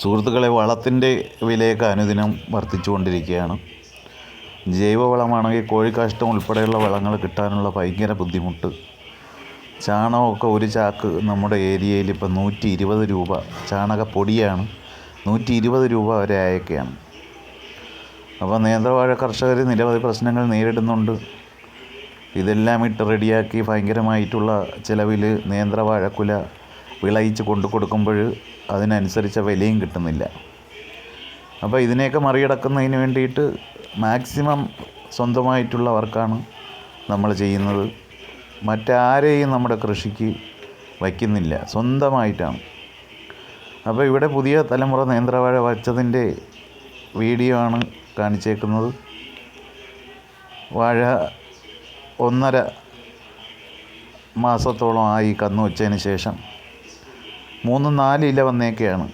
സുഹൃത്തുക്കളെ വളത്തിന്റെ വിലയൊക്കെ അനുദിനം വർദ്ധിച്ചുകൊണ്ടിരിക്കുകയാണ്. ജൈവവളമാണെങ്കിൽ കോഴിക്കാഷ്ടം ഉൾപ്പെടെയുള്ള വളങ്ങൾ കിട്ടാനുള്ള ഭയങ്കര ബുദ്ധിമുട്ട്. ചാണകമൊക്കെ ഒരു ചാക്ക് നമ്മുടെ ഏരിയയിൽ ഇപ്പം നൂറ്റി ഇരുപത് രൂപ ചാണകപ്പൊടിയാണ് നൂറ്റി ഇരുപത് രൂപ വരെ അയക്കുകയാണ് അപ്പോൾ നേന്ത്രവാഴ കർഷകർ നിരവധി പ്രശ്നങ്ങൾ നേരിടുന്നുണ്ട്. ഇതെല്ലാം ഇട്ട് റെഡിയാക്കി ഭയങ്കരമായിട്ടുള്ള ചിലവിൽ നേന്ത്രവാഴക്കുല വിളയിച്ച് കൊണ്ടു കൊടുക്കുമ്പോൾ അതിനനുസരിച്ച വിലയും കിട്ടുന്നില്ല. അപ്പോൾ ഇതിനെയൊക്കെ മറികടക്കുന്നതിന് വേണ്ടിയിട്ട് മാക്സിമം സ്വന്തമായിട്ടുള്ള വർക്കാണ് നമ്മൾ ചെയ്യുന്നത്. മറ്റാരെയും നമ്മുടെ കൃഷിക്ക് വയ്ക്കുന്നില്ല. സ്വന്തമായിട്ടാണ്. അപ്പോൾ ഇവിടെ പുതിയ തലമുറ നേന്ത്രവാഴ വച്ചതിന്റെ വീഡിയോ ആണ് കാണിച്ചേക്കുന്നത്. വാഴ ഒന്നര മാസത്തോളം ആയി കന്നു വെച്ചതിന് ശേഷം മൂന്ന് നാല് ഇല വന്നേക്കെയാണ്.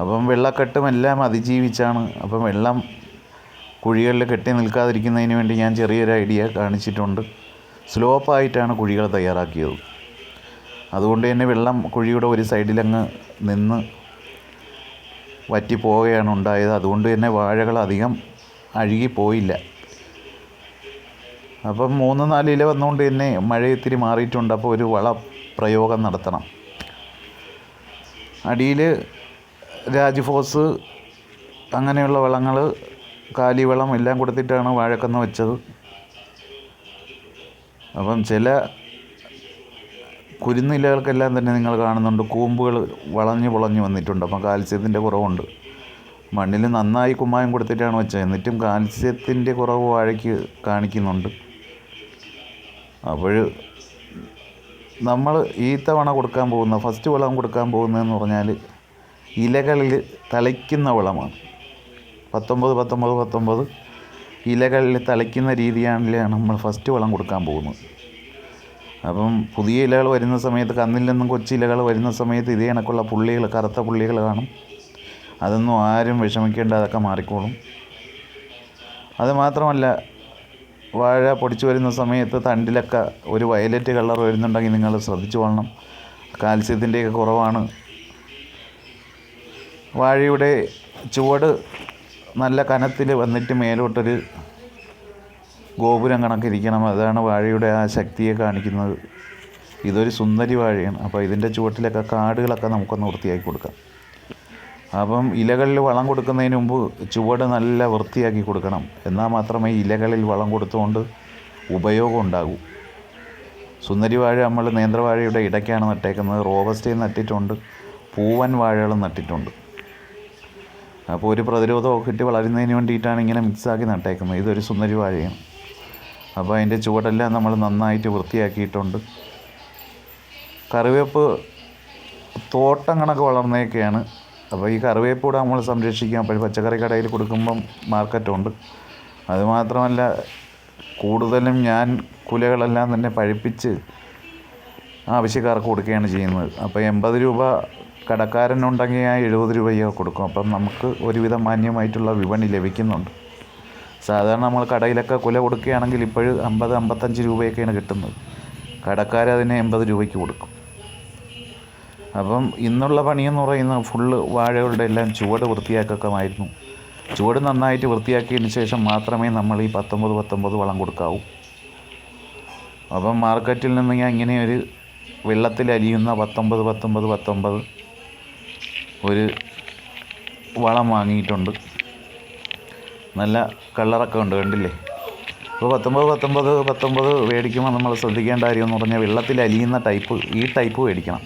അപ്പം വെള്ളക്കെട്ടും എല്ലാം അതിജീവിച്ചാണ്. അപ്പം വെള്ളം കുഴികളിൽ കെട്ടി നിൽക്കാതിരിക്കുന്നതിന് വേണ്ടി ഞാൻ ചെറിയൊരു ഐഡിയ കാണിച്ചിട്ടുണ്ട്. സ്ലോപ്പായിട്ടാണ് കുഴികൾ തയ്യാറാക്കിയത്. അതുകൊണ്ട് തന്നെ വെള്ളം കുഴിയുടെ ഒരു സൈഡിലങ്ങ് നിന്ന് വറ്റി പോവുകയാണ് ഉണ്ടായത്. അതുകൊണ്ട് തന്നെ വാഴകൾ അധികം അഴുകിപ്പോയില്ല അപ്പം മൂന്ന് നാല് ഇല വന്നുകൊണ്ട് തന്നെ മഴ ഇത്തിരി മാറിയിട്ടുണ്ട്. അപ്പോൾ ഒരു വള പ്രയോഗം നടത്തണം. അടിയിൽ രാജ്ഫോസ് അങ്ങനെയുള്ള വളങ്ങൾ കാലിവളം എല്ലാം കൊടുത്തിട്ടാണ് വാഴക്കന്ന് വെച്ചത്. അപ്പം ചില കുരുന്നിലകൾക്കെല്ലാം തന്നെ നിങ്ങൾ കാണുന്നുണ്ട്. കൂമ്പുകൾ വളഞ്ഞു പൊളഞ്ഞു വന്നിട്ടുണ്ട്. അപ്പം കാൽസ്യത്തിന്റെ കുറവുണ്ട്. മണ്ണിൽ നന്നായി കുമ്മായം കൊടുത്തിട്ടാണ് വെച്ചത്. എന്നിട്ടും കാൽസ്യത്തിന്റെ കുറവ് വാഴയ്ക്ക് കാണിക്കുന്നുണ്ട്. അപ്പോൾ നമ്മൾ ഈ തവണ കൊടുക്കാൻ പോകുന്ന ഫസ്റ്റ് വളം കൊടുക്കാൻ പോകുന്നതെന്ന് പറഞ്ഞാൽ ഇലകളിൽ തളിക്കുന്ന വളമാണ്. പത്തൊമ്പത് പത്തൊമ്പത് പത്തൊമ്പത് ഇലകളിൽ തളിക്കുന്ന രീതിയാണ് നമ്മൾ ഫസ്റ്റ് വളം കൊടുക്കാൻ പോകുന്നത്. അപ്പം പുതിയ ഇലകൾ വരുന്ന സമയത്ത് കന്നിൽ നിന്നും കൊച്ചിലകൾ വരുന്ന സമയത്ത് ഇതേ കണക്കുള്ള പുള്ളികൾ കറുത്ത പുള്ളികൾ കാണും. അതൊന്നും ആരും വിഷമിക്കേണ്ട അതൊക്കെ മാറിക്കോളും. അത് മാത്രമല്ല വാഴ പൊടിച്ചു വരുന്ന സമയത്ത് തണ്ടിലൊക്കെ ഒരു വയലറ്റ് കളർ വരുന്നുണ്ടെങ്കിൽ നിങ്ങൾ ശ്രദ്ധിച്ചു കൊള്ളണം. കാൽസ്യത്തിന്റെയൊക്കെ കുറവാണ്. വാഴയുടെ ചുവട് നല്ല കനത്തിൽ വന്നിട്ട് മേലോട്ടൊരു ഗോപുരം കണക്കിരിക്കണം. അതാണ് വാഴയുടെ ആ ശക്തിയെ കാണിക്കുന്നത്. ഇതൊരു സുന്ദരി വാഴയാണ്. അപ്പോൾ ഇതിന്റെ ചുവട്ടിലൊക്കെ കാടുകളൊക്കെ നമുക്കൊന്ന് വൃത്തിയാക്കി കൊടുക്കാം. അപ്പം ഇലകളിൽ വളം കൊടുക്കുന്നതിന് മുമ്പ് ചുവട് നല്ല വൃത്തിയാക്കി കൊടുക്കണം. എന്നാൽ മാത്രമേ ഇലകളിൽ വളം കൊടുത്തുകൊണ്ട് ഉപയോഗം ഉണ്ടാകൂ. സുന്ദരി വാഴ നമ്മൾ നേന്ത്രവാഴയുടെ ഇടയ്ക്കാണ് നട്ടേക്കുന്നത്. റോബസ്റ്റയും നട്ടിട്ടുണ്ട്. പൂവൻ വാഴകളും നട്ടിട്ടുണ്ട്. അപ്പോൾ ഒരു പ്രതിരോധമൊക്കെ കിട്ടി വളരുന്നതിന് വേണ്ടിയിട്ടാണ് ഇങ്ങനെ മിക്സാക്കി നട്ടേക്കുന്നത്. ഇതൊരു സുന്ദരി വാഴയാണ്. അപ്പോൾ അതിന്റെ ചുവടെല്ലാം നമ്മൾ നന്നായിട്ട് വൃത്തിയാക്കിയിട്ടുണ്ട്. കറിവേപ്പ് തോട്ടം കണക്ക് വളർന്നേക്കെയാണ് അപ്പോൾ ഈ കറിവേപ്പൂടെ നമ്മൾ സംരക്ഷിക്കാം. അപ്പോൾ പച്ചക്കറി കടയിൽ കൊടുക്കുമ്പം മാർക്കറ്റുണ്ട് അതുമാത്രമല്ല കൂടുതലും ഞാൻ കുലകളെല്ലാം തന്നെ പഴിപ്പിച്ച് ആവശ്യക്കാർക്ക് കൊടുക്കുകയാണ് ചെയ്യുന്നത്. അപ്പോൾ എൺപത് രൂപ കടക്കാരനുണ്ടെങ്കിൽ ഞാൻ എഴുപത് രൂപയോ കൊടുക്കും. അപ്പം നമുക്ക് ഒരുവിധം മാന്യമായിട്ടുള്ള വിപണി ലഭിക്കുന്നുണ്ട്. സാധാരണ നമ്മൾ കടയിലൊക്കെ കുല കൊടുക്കുകയാണെങ്കിൽ ഇപ്പോഴും അമ്പത് അമ്പത്തഞ്ച് രൂപയൊക്കെയാണ് കിട്ടുന്നത്. കടക്കാരതിനെ എൺപത് രൂപയ്ക്ക് കൊടുക്കും. അപ്പം ഇന്നുള്ള പണിയെന്ന് പറയുന്നത് ഫുള്ള് വാഴകളുടെ എല്ലാം ചുവട് വൃത്തിയാക്കമായിരുന്നു ചുവട് നന്നായിട്ട് വൃത്തിയാക്കിയതിന് ശേഷം മാത്രമേ നമ്മൾ ഈ പത്തൊമ്പത് പത്തൊമ്പത് വളം കൊടുക്കാവൂ. അപ്പം മാർക്കറ്റിൽ നിന്ന് ഞാൻ ഇങ്ങനെ ഒരു വെള്ളത്തിൽ അലിയുന്ന പത്തൊമ്പത് പത്തൊമ്പത് പത്തൊമ്പത് ഒരു വളം വാങ്ങിയിട്ടുണ്ട്. നല്ല കളറൊക്കെ ഉണ്ട് കണ്ടില്ലേ? അപ്പോൾ പത്തൊമ്പത് പത്തൊമ്പത് പത്തൊമ്പത് മേടിക്കുമ്പോൾ നമ്മൾ ശ്രദ്ധിക്കേണ്ട കാര്യം എന്ന് പറഞ്ഞാൽ വെള്ളത്തിൽ അലിയുന്ന ടൈപ്പ് ഈ ടൈപ്പ് മേടിക്കണം.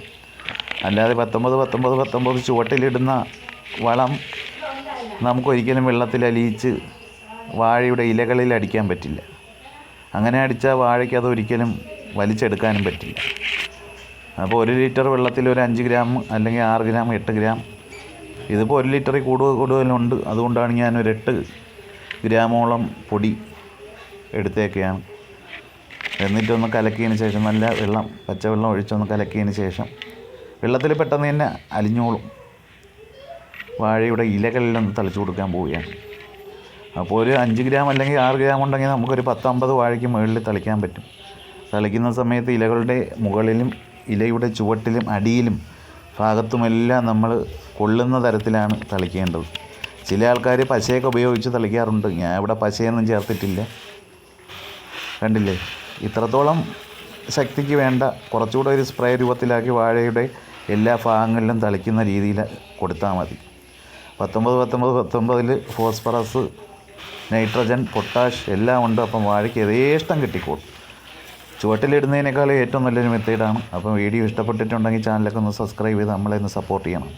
അല്ലാതെ പത്തൊമ്പത് പത്തൊമ്പത് പത്തൊമ്പത് ചുവട്ടിലിടുന്ന വളം നമുക്കൊരിക്കലും വെള്ളത്തിൽ അലിയിച്ച് വാഴയുടെ ഇലകളിൽ അടിക്കാൻ പറ്റില്ല. അങ്ങനെ അടിച്ചാൽ വാഴയ്ക്ക് അതൊരിക്കലും വലിച്ചെടുക്കാനും പറ്റില്ല. അപ്പോൾ ഒരു ലിറ്റർ വെള്ളത്തിൽ ഒരു അഞ്ച് ഗ്രാം അല്ലെങ്കിൽ ആറ് ഗ്രാം എട്ട് ഗ്രാം ഇതിപ്പോൾ ഒരു ലിറ്ററിൽ കൂടുതൽ കൂടുതലുണ്ട്. അതുകൊണ്ടാണ് ഞാൻ ഒരു എട്ട് ഗ്രാമോളം പൊടി എടുത്തേക്കെയാണ് എന്നിട്ടൊന്ന് കലക്കിയതിന് ശേഷം നല്ല വെള്ളം പച്ചവെള്ളം ഒഴിച്ചൊന്ന് കലക്കിയതിന് ശേഷം വെള്ളത്തിൽ പെട്ടെന്ന് തന്നെ അലിഞ്ഞോളും. വാഴയുടെ ഇലകളിലൊന്ന് തളിച്ചു കൊടുക്കാൻ പോവുകയാണ്. അപ്പോൾ ഒരു അഞ്ച് ഗ്രാം അല്ലെങ്കിൽ ആറ് ഗ്രാം ഉണ്ടെങ്കിൽ നമുക്കൊരു പത്തമ്പത് വാഴയ്ക്ക് മുകളിൽ തളിക്കാൻ പറ്റും. തളിക്കുന്ന സമയത്ത് ഇലകളുടെ മുകളിലും ഇലയുടെ ചുവട്ടിലും അടിയിലും ഭാഗത്തുമെല്ലാം നമ്മൾ കൊള്ളുന്ന തരത്തിലാണ് തളിക്കേണ്ടത്. ചില ആൾക്കാർ പശയൊക്കെ ഉപയോഗിച്ച് തളിക്കാറുണ്ട്. ഞാൻ ഇവിടെ പശയൊന്നും ചേർത്തിട്ടില്ല. കണ്ടില്ലേ? ഇത്രത്തോളം ശക്തിക്ക് വേണ്ട കുറച്ചുകൂടെ ഒരു സ്പ്രേ രൂപത്തിലാക്കി വാഴയുടെ എല്ലാ ഭാഗങ്ങളിലും തളിക്കുന്ന രീതിയിൽ കൊടുത്താൽ മതി. പത്തൊമ്പത് പത്തൊമ്പത് പത്തൊമ്പതിൽ ഫോസ്ഫറസ് നൈട്രജൻ പൊട്ടാഷ് എല്ലാം ഉണ്ട്. അപ്പം വാഴയ്ക്ക് യഥേഷ്ടം കിട്ടിക്കോളും. ചുവട്ടിലിടുന്നതിനേക്കാൾ ഏറ്റവും നല്ലൊരു മെത്തേഡാണ്. അപ്പം വീഡിയോ ഇഷ്ടപ്പെട്ടിട്ടുണ്ടെങ്കിൽ ചാനലൊക്കെ ഒന്ന് സബ്സ്ക്രൈബ് ചെയ്ത് നമ്മളെ ഒന്ന് സപ്പോർട്ട് ചെയ്യണം.